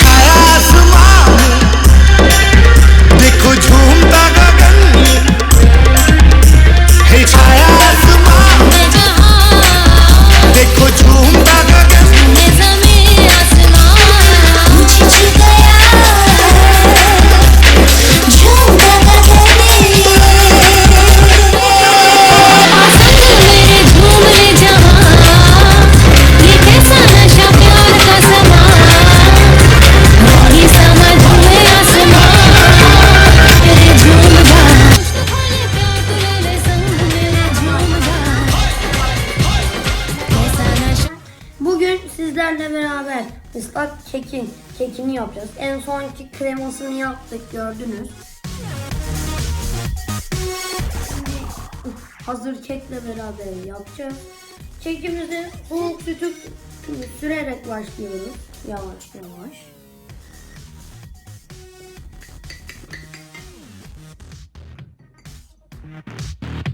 higher sizlerle beraber ıslak kekin kekini yapacağız. En sonki kremasını yaptık gördünüz. Şimdi hazır kekle beraber yapacağız. Kekimizi soğuk sütü sürerek başlıyoruz. Yavaş yavaş. Merhaba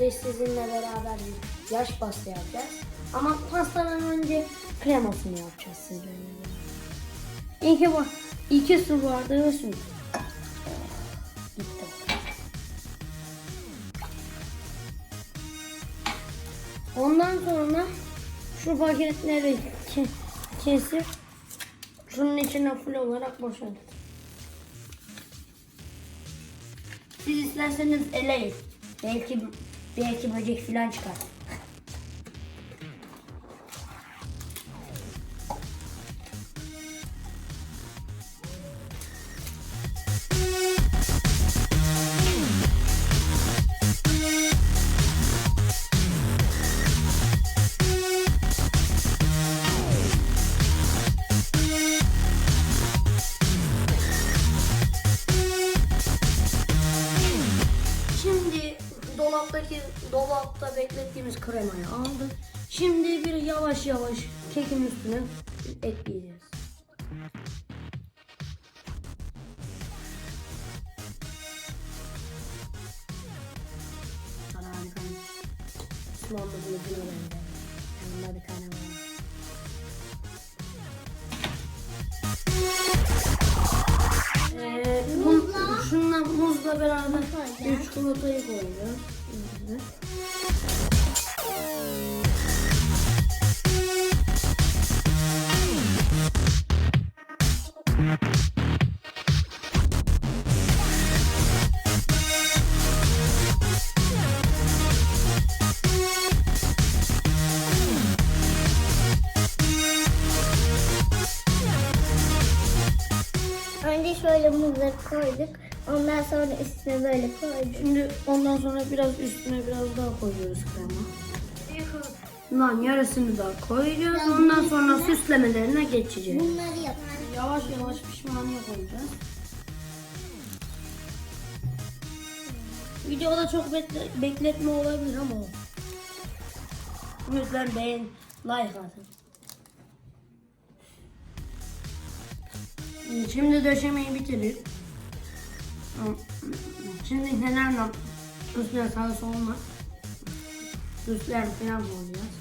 Şimdi sizinle beraber bir yaş pasta yapacağız. Ama pastadan önce kremasını yapacağız sizlerle. İki, ba- iki su bardağı süt. Gitti. Ondan sonra şu paketleri ke- kesip şunun içine full olarak boşaltın. Siz isterseniz eleyin. Belki belki böcek falan çıkar. Dolaptaki dolapta beklettiğimiz kremayı aldık. Şimdi bir yavaş yavaş kekin üstüne ekleyeceğiz. Harika. Osmanlı'nın ucuna muzla beraber bir çikolatayı. Üzerine. Önce şöyle muzları koyduk. Ondan sonra üstüne böyle koyduk. Şimdi ondan sonra biraz üstüne biraz daha koyuyoruz krema. Bundan yarısını daha koyacağız. Ondan sonra süslemelerine geçeceğiz. Bunları yap. Yavaş yavaş pişmaniye koyacağız. Videoda çok bekle- bekletme olabilir ama. Lütfen beğen, like atın. Şimdi döşemeyi bitirdik. Şimdi kenarla üstüne sağa soluna süsler falan koyacağız.